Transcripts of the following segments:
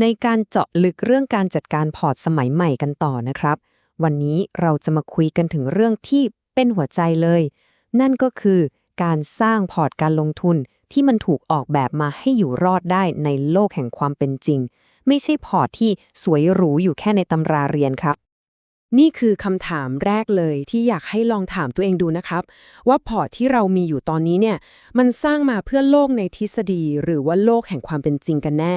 ในการเจาะลึกเรื่องการจัดการพอร์ตสมัยใหม่กันต่อนะครับ วันนี้เราจะมาคุยกันถึงเรื่องที่เป็นหัวใจเลย นั่นก็คือการสร้างพอร์ตการลงทุนที่มันถูกออกแบบมาให้อยู่รอดได้ในโลกแห่งความเป็นจริง ไม่ใช่พอร์ตที่สวยหรูอยู่แค่ในตำราเรียนครับ นี่คือคำถามแรกเลยที่อยากให้ลองถามตัวเองดูนะครับ ว่าพอร์ตที่เรามีอยู่ตอนนี้เนี่ย มันสร้างมาเพื่อโลกในทฤษฎี หรือว่าโลกแห่งความเป็นจริงกันแน่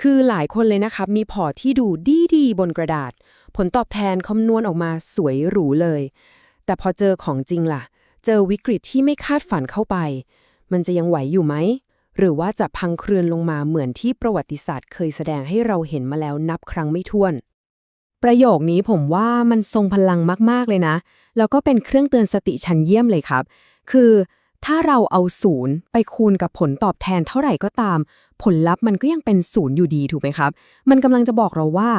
คือหลายคนเลยนะครับมีพอร์ตที่ดูดีๆบนกระดาษ ผลตอบแทนคำนวณออกมาสวยหรูเลย แต่พอเจอของจริงล่ะ เจอวิกฤตที่ไม่คาดฝันเข้าไป มันจะยังไหวอยู่ไหม หรือว่าจะพังเครือนลงมาเหมือนที่ประวัติศาสตร์เคยแสดงให้เราเห็นมาแล้วนับครั้งไม่ถ้วน ประโยคนี้ผมว่ามันทรงพลังมากๆเลยนะ แล้วก็เป็นเครื่องเตือนสติชั้นเยี่ยมเลยครับ คือ ถ้าเราเอาศูนย์ไปคูณกับผลตอบแทนเท่าไหร่ก็ตาม ผลลัพธ์มันก็ยังเป็นศูนย์อยู่ดีถูกไหมครับ มันกำลังจะบอกเราว่า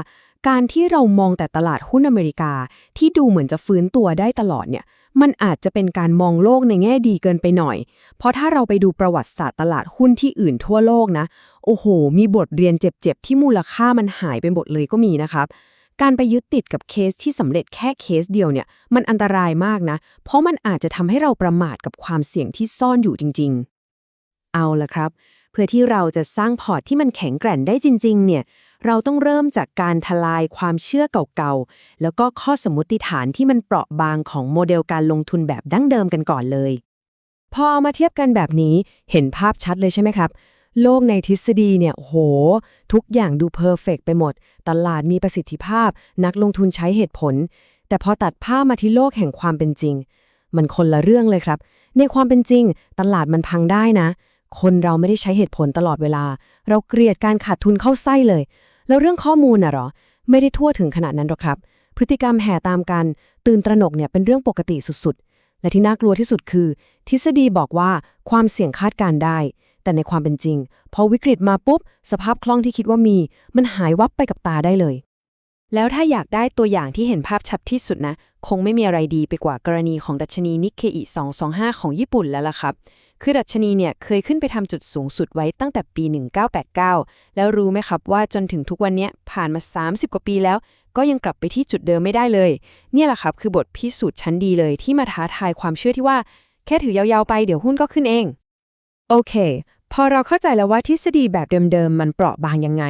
การที่เรามองแต่ตลาดหุ้นอเมริกา ที่ดูเหมือนจะฟื้นตัวได้ตลอดเนี่ย มันอาจจะเป็นการมองโลกในแง่ดีเกินไปหน่อย เพราะถ้าเราไปดูประวัติศาสตร์ตลาดหุ้นที่อื่นทั่วโลกนะ โอ้โห มีบทเรียนเจ็บๆที่มูลค่ามันหายไปหมดเลยก็มีนะครับ การไปยึดติดกับเคสที่สำเร็จแค่เคสเดียวเนี่ย มันอันตรายมากนะ เพราะมันอาจจะทำให้เราประมาทกับความเสี่ยงที่ซ่อนอยู่จริง ๆ เอาละครับ เพื่อที่เราจะสร้างพอร์ตที่มันแข็งแกร่งได้จริง ๆ เนี่ย เราต้องเริ่มจากการทลายความเชื่อเก่าๆ แล้วก็ข้อสมมติฐานที่มันเปราะบางของโมเดลการลงทุนแบบดั้งเดิมกันก่อนเลย พอเอามาเทียบกันแบบนี้เห็นภาพชัดเลยใช่ไหมครับ โลกในทฤษฎีเนี่ยโห ทุกอย่างดูเพอร์เฟกไปหมด ตลาดมีประสิทธิภาพ นักลงทุนใช้เหตุผล แต่พอตัดภาพมาที่โลกแห่งความเป็นจริง มันคนละเรื่องเลยครับ ในความเป็นจริง ตลาดมันพังได้นะ คนเราไม่ได้ใช้เหตุผลตลอดเวลา เราเกลียดการขาดทุนเข้าไส้เลย แล้วเรื่องข้อมูลน่ะหรอ ไม่ได้ทั่วถึงขนาดนั้นหรอกครับ พฤติกรรมแห่ตามกันตื่นตระหนกเนี่ยเป็นเรื่องปกติสุดๆ และที่น่ากลัวที่สุดคือ ทฤษฎีบอกว่าความเสี่ยงคาดการได้ แต่ในความเป็นจริง พอวิกฤตมาปุ๊บ สภาพคล่องที่คิดว่ามี มันหายวับไปกับตาได้เลย แล้วถ้าอยากได้ตัวอย่างที่เห็นภาพชัดที่สุดนะ คงไม่มีอะไรดีไปกว่ากรณีของดัชนีนิกเคอิ225 ของญี่ปุ่นแล้วล่ะครับ คือดัชนีเนี่ยเคยขึ้นไปทำจุดสูงสุดไว้ตั้งแต่ปี 1989 แล้วรู้ไหมครับว่าจนถึงทุกวันนี้ผ่านมา 30 กว่าปีแล้วก็ยังกลับไปที่จุดเดิมไม่ได้เลย เนี่ยแหละครับคือบทพิสูจน์ชั้นดีเลยที่มาท้าทายความเชื่อที่ว่า แค่ถือยาวๆไปเดี๋ยวหุ้นก็ขึ้นเอง โอเค พอเราเข้าใจแล้วว่าทฤษฎีแบบเดิมๆ มันเปราะบางยังไง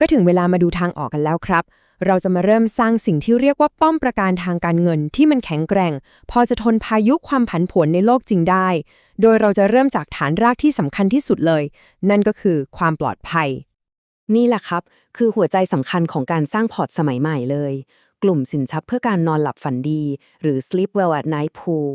ก็ถึงเวลามาดูทางออกกันแล้วครับ เราจะมาเริ่มสร้างสิ่งที่เรียกว่าป้อมประการทางการเงินที่มันแข็งแกร่ง พอจะทนพายุความผันผวนในโลกจริงได้ โดยเราจะเริ่มจากฐานรากที่สำคัญที่สุดเลย นั่นก็คือความปลอดภัย นี่แหละครับ คือหัวใจสำคัญของการสร้างพอร์ตสมัยใหม่เลย กลุ่มสินทรัพย์เพื่อการนอนหลับฝันดี หรือ sleep well at night pool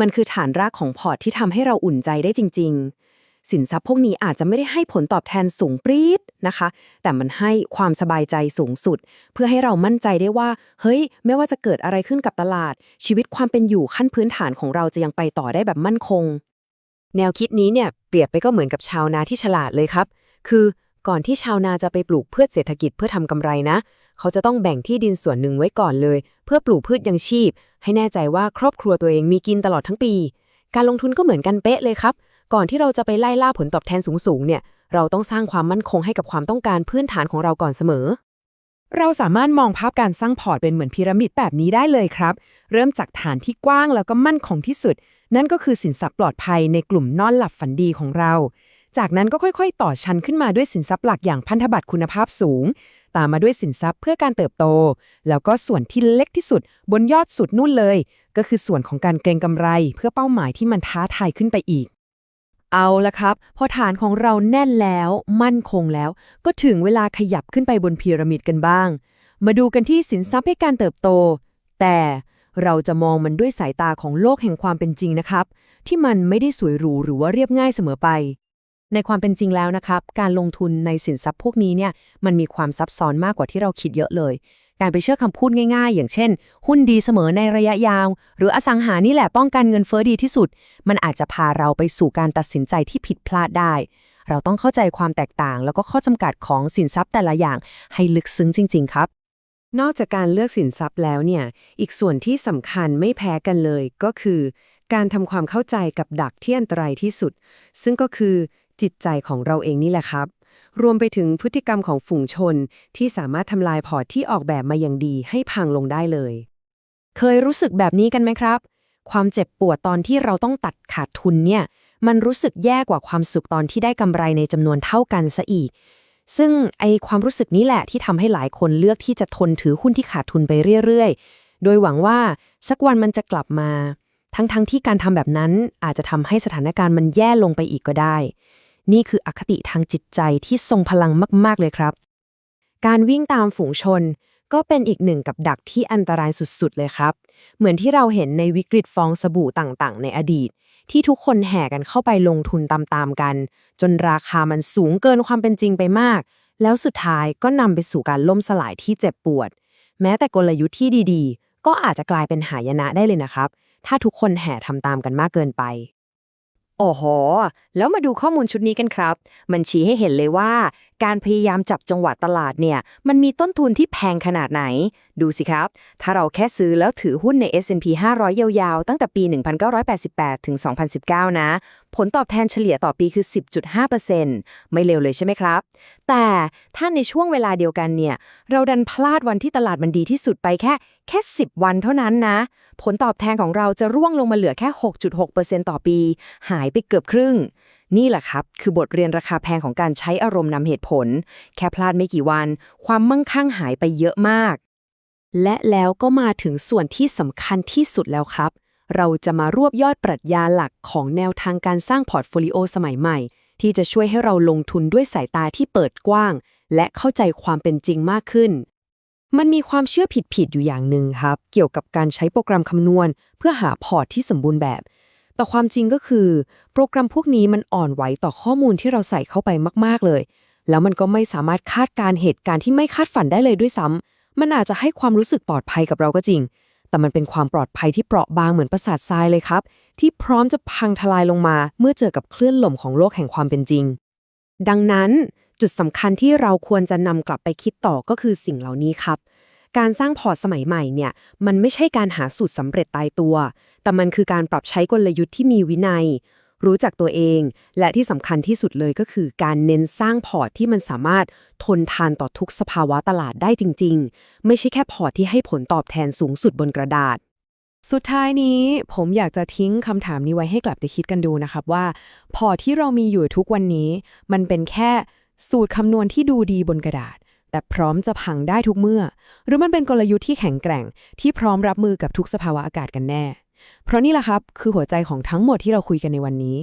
มันคือฐานรากของพอร์ตที่ทำให้เราอุ่นใจได้จริง ๆ สินทรัพย์พวกนี้อาจจะไม่ได้ให้ผลตอบแทนสูงปรี๊ดนะคะ แต่มันให้ความสบายใจสูงสุด เพื่อให้เรามั่นใจได้ว่า เฮ้ย ไม่ว่าจะเกิดอะไรขึ้นกับตลาด ชีวิตความเป็นอยู่ขั้นพื้นฐานของเราจะยังไปต่อได้แบบมั่นคง แนวคิดนี้เนี่ยเปรียบไปก็เหมือนกับชาวนาที่ฉลาดเลยครับ คือก่อนที่ชาวนาจะไปปลูกพืชเศรษฐกิจเพื่อทำกำไรนะ เขาจะต้องแบ่งที่ดินส่วนหนึ่งไว้ก่อนเลย เพื่อปลูกพืชยังชีพ ให้แน่ใจว่าครอบครัวตัวเองมีกินตลอดทั้งปี การลงทุนก็เหมือนกันเป๊ะเลยครับ ก่อนที่เราจะไปไล่ล่าผลตอบแทนสูงๆ เนี่ย เราต้องสร้างความมั่นคงให้กับความต้องการพื้นฐานของเราก่อนเสมอ เราสามารถมองภาพการสร้างพอร์ตเป็นเหมือนพีระมิดแบบนี้ได้เลยครับ เริ่มจากฐานที่กว้างแล้วก็มั่นคงที่สุด นั่นก็คือสินทรัพย์ปลอดภัยในกลุ่มนอนหลับฝันดีของเรา จากนั้นก็ค่อยๆ ต่อชั้นขึ้นมาด้วยสินทรัพย์หลักอย่างพันธบัตรคุณภาพสูง ตามมาด้วยสินทรัพย์เพื่อการเติบโต แล้วก็ส่วนที่เล็กที่สุด บนยอดสุดนู่นเลย ก็คือส่วนของการเกรงกำไร เพื่อเป้าหมายที่มันท้าทายขึ้นไปอีก เอาละครับ พอฐานของเราแน่นแล้วมั่นคงแล้ว ก็ถึงเวลาขยับขึ้นไปบนพีระมิดกันบ้าง มาดูกันที่สินทรัพย์ให้การเติบโต แต่เราจะมองมันด้วยสายตาของโลกแห่งความเป็นจริงนะครับ ที่มันไม่ได้สวยหรูหรือว่าเรียบง่ายเสมอไป ในความเป็นจริงแล้วนะครับ การลงทุนในสินทรัพย์พวกนี้เนี่ยมันมีความซับซ้อนมากกว่าที่เราคิดเยอะเลย การไปเชื่อคำพูดง่ายๆ อย่างเช่น หุ้นดีเสมอในระยะยาว หรืออสังหานี่แหละป้องกันเงินเฟ้อดีที่สุด มันอาจจะพาเราไปสู่การตัดสินใจที่ผิดพลาดได้ เราต้องเข้าใจความแตกต่าง แล้วก็ข้อจำกัดของสินทรัพย์แต่ละอย่างให้ลึกซึ้งจริง ๆ ครับ นอกจากการเลือกสินทรัพย์แล้วเนี่ยอีกส่วนที่สำคัญไม่แพ้กันเลยก็คือ การทำความเข้าใจกับดักที่อันตรายที่สุด ซึ่งก็คือจิตใจของเราเองนี่แหละครับ รวมไปถึงพฤติกรรมของฝูงชน ที่สามารถทำลายพอร์ตที่ออกแบบมาอย่างดีให้พังลงได้เลย เคยรู้สึกแบบนี้กันไหมครับ ความเจ็บปวดตอนที่เราต้องตัดขาดทุนเนี่ย มันรู้สึกแย่กว่าความสุขตอนที่ได้กำไรในจำนวนเท่ากันซะอีก ซึ่งไอความรู้สึกนี้แหละที่ทำให้หลายคนเลือกที่จะทนถือหุ้นที่ขาดทุนไปเรื่อยๆ โดยหวังว่าสักวันมันจะกลับมาทั้งๆทที่การทำแบบนั้นอาจจะทำให้สถานการณ์มันแย่ลงไปอีกก็ได้ นี่คืออคติทางจิตใจที่ทรงพลังมาก ๆ เลยครับ การวิ่งตามฝูงชน ก็เป็นอีกหนึ่งกับดักที่อันตรายสุด ๆ เลยครับ เหมือนที่เราเห็นในวิกฤตฟองสบู่ต่างๆ ในอดีต ที่ทุกคนแห่กันเข้าไปลงทุนตามๆกัน จนราคามันสูงเกินความเป็นจริงไปมาก แล้วสุดท้ายก็นำไปสู่การล่มสลายที่เจ็บปวด แม้แต่กลยุทธ์ที่ดี ๆ ก็อาจจะกลายเป็นหายนะได้เลยนะครับ ถ้าทุกคนแห่ทำตามกันมากเกินไป โอ้โห แล้วมาดูข้อมูลชุดนี้กันครับ มันชี้ให้เห็นเลยว่า การพยายามจับจังหวะตลาดเนี่ย มันมีต้นทุนที่แพงขนาดไหน ดูสิครับ ถ้าเราแค่ซื้อแล้วถือหุ้นใน S&P 500 ยาวๆ ตั้งแต่ปี 1988 ถึง 2019 นะ ผลตอบแทนเฉลี่ยต่อปีคือ 10.5%ไม่เร็วเลยใช่ไหมครับ แต่ถ้าในช่วงเวลาเดียวกันเนี่ย เราดันพลาดวันที่ตลาดมันดีที่สุดไปแค่ ค่ 10 วันเท่านั้นนะ ผลตอบแทนของเราจะร่วงลงมาเหลือแค่ 6.6%ต่อปี หายไปเกือบครึ่ง นี่แหละครับ คือบทเรียนราคาแพงของการใช้อารมณ์นำเหตุผล แค่พลาดไม่กี่วัน ความมั่งคั่งหายไปเยอะมาก และแล้วก็มาถึงส่วนที่สำคัญที่สุดแล้วครับ เราจะมารวบยอดปรัชญาหลักของแนวทางการสร้างพอร์ตโฟลิโอสมัยใหม่ ที่จะช่วยให้เราลงทุนด้วยสายตาที่เปิดกว้าง และเข้าใจความเป็นจริงมากขึ้น มันมีความเชื่อผิดๆอยู่อย่างหนึ่งครับ เกี่ยวกับการใช้โปรแกรมคำนวณ เพื่อหาพอร์ตที่สมบูรณ์แบบ แต่ความจริงก็คือ โปรแกรมพวกนี้มันอ่อนไหวต่อข้อมูลที่เราใส่เข้าไปมาก ๆเลย แล้วมันก็ไม่สามารถคาดการณ์เหตุการณ์ที่ไม่คาดฝันได้เลยด้วยซ้ำมันอาจจะให้ความรู้สึกปลอดภัยกับเราก็จริง แต่มันเป็นความปลอดภัยที่เปราะบางเหมือนประสาททรายเลยครับ ที่พร้อมจะพังทลายลงมา เมื่อเจอกับคลื่นลมของโลกแห่งความเป็นจริง ดังนั้น จุดสำคัญที่เราควรจะนำกลับไปคิดต่อก็คือสิ่งเหล่านี้ครับ การสร้างพอร์ตสมัยใหม่เนี่ยมันไม่ใช่การหาสูตรสำเร็จตายตัว แต่มันคือการปรับใช้กลยุทธ์ที่มีวินัย รู้จักตัวเอง และที่สำคัญที่สุดเลยก็คือ การเน้นสร้างพอร์ตที่มันสามารถทนทานต่อทุกสภาวะตลาดได้จริง ๆ ไม่ใช่แค่พอร์ตที่ให้ผลตอบแทนสูงสุดบนกระดาษสุดท้ายนี้ผมอยากจะทิ้งคำถามนี้ไว้ให้กลับไปคิดกันดูนะครับว่า พอร์ตที่เรามีอยู่ทุกวันนี้ มันเป็นแค่ สูตรคำนวณที่ดูดีบนกระดาษ แต่พร้อมจะพังได้ทุกเมื่อ หรือมันเป็นกลยุทธ์ที่แข็งแกร่ง ที่พร้อมรับมือกับทุกสภาวะอากาศกันแน่ เพราะนี่แหละครับ คือหัวใจของทั้งหมดที่เราคุยกันในวันนี้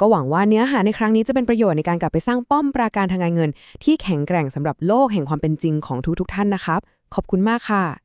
ก็หวังว่าเนื้อหาในครั้งนี้จะเป็นประโยชน์ในการกลับไปสร้างป้อมปราการทางการเงิน ที่แข็งแกร่งสำหรับโลกแห่งความเป็นจริงของทุกๆท่านนะครับ ขอบคุณมากค่ะ